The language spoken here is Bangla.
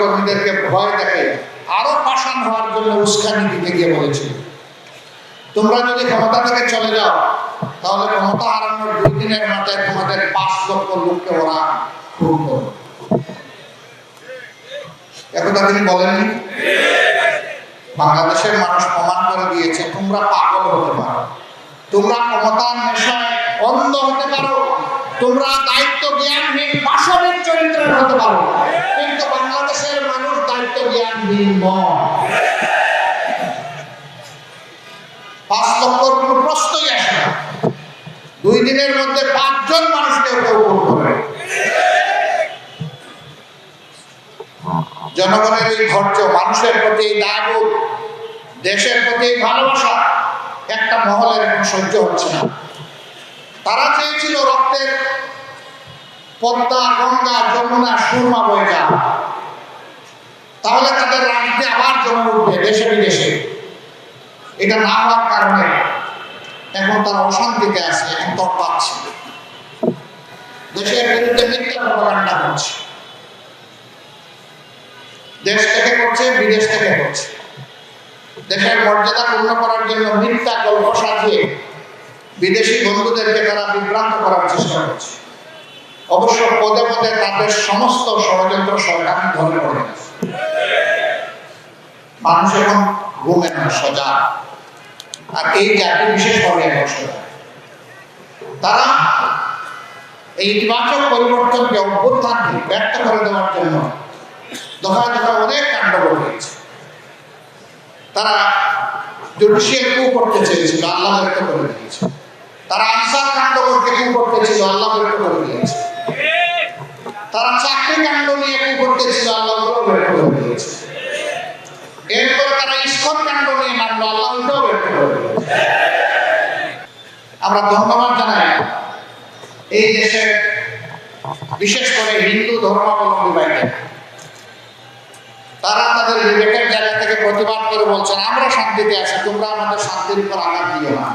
কর্মীদেরকে ভয় দেখে আরও হওয়ার জন্য উস্কানি দিতে গিয়ে বলেছিল, তোমরা যদি ক্ষমতা থেকে চলে যাও, তাহলে ক্ষমতা হারানোর দুই দিনের মাথায় তোমাদের পাঁচ লক্ষ লোককে ওরা একথা তিনি বলেননি? বাংলাদেশের মানুষ প্রমাণ করে দিয়েছে, তোমরা পাগল হতে পারো। তোমরা ক্ষমতার নেশায় অন্ধ হতে পারো। তোমরা দায়িত্ব জ্ঞানহীন পাশবিক চরিত্রের হতে পারো কিন্তু বাংলাদেশের মানুষ দায়িত্ব জ্ঞানহীন নয়। পাঁচ আসে দুই দিনের মধ্যে পাঁচজন মানুষকে জনগণের এই ধৈর্য, মানুষের প্রতি দেশের প্রতি ভালোবাসা একটা মহলের সহ্য হচ্ছে না। তারা চেয়েছিল রক্তের পদ্মা, গঙ্গা, যমুনা, সুরমা তাহলে তাদের রাজনীতি আবার জমে উঠবে দেশে বিদেশে। এটা না হওয়ার কারণে এখন তারা অশান্তিতে আছে, এখন তর পাচ্ছে দেশের বিরুদ্ধে মিথ্যা করছে। দেশ থেকে করছে, বিদেশ থেকে করছে। দেশের মর্যাদা পূর্ণ করার জন্য মিথ্যা গল্প সাজিয়ে বিদেশি বন্ধুদেরকে তারা বিভ্রান্ত করার চেষ্টা করছে। অবশ্য পদে পদে তাদের সমস্ত ষড়যন্ত্র সরকার ধরে পড়ে মানুষ এখন ঘুমে না সজাগ আর এই জাতি এখন সজাগ তারা এই ইতিবাচক পরিবর্তনকে অভ্যুত্থানকে ব্যর্থ করে দেওয়ার জন্য দফায় দফায় অনেক কাণ্ড ঘটিয়েছে। তারা জুডিশিয়াল কু করতে চেয়েছিল, আল্লাহ ব্যক্ত করে দিয়েছে। তারা আনসার কাণ্ড করতে কু করতে ছিল আল্লাহ ব্যক্ত করে দিয়েছে তারা চাকরি কাণ্ড নিয়ে কু করতে ছিল আল্লাহ ব্যক্ত করে দিয়েছে এরপরে তারা কাণ্ড নিয়ে নামলো আল্লাহ ব্যক্ত করে আমরা ধন্যবাদ জানাই। এই বিশেষ করে হিন্দু ধর্মাবলম্বী তারা তাদের বিবেকের জায়গা থেকে প্রতিবাদ করে বলছেন, আমরা শান্তিতে আছি, তোমরা আমাদের শান্তির উপর আঘাত দিও না।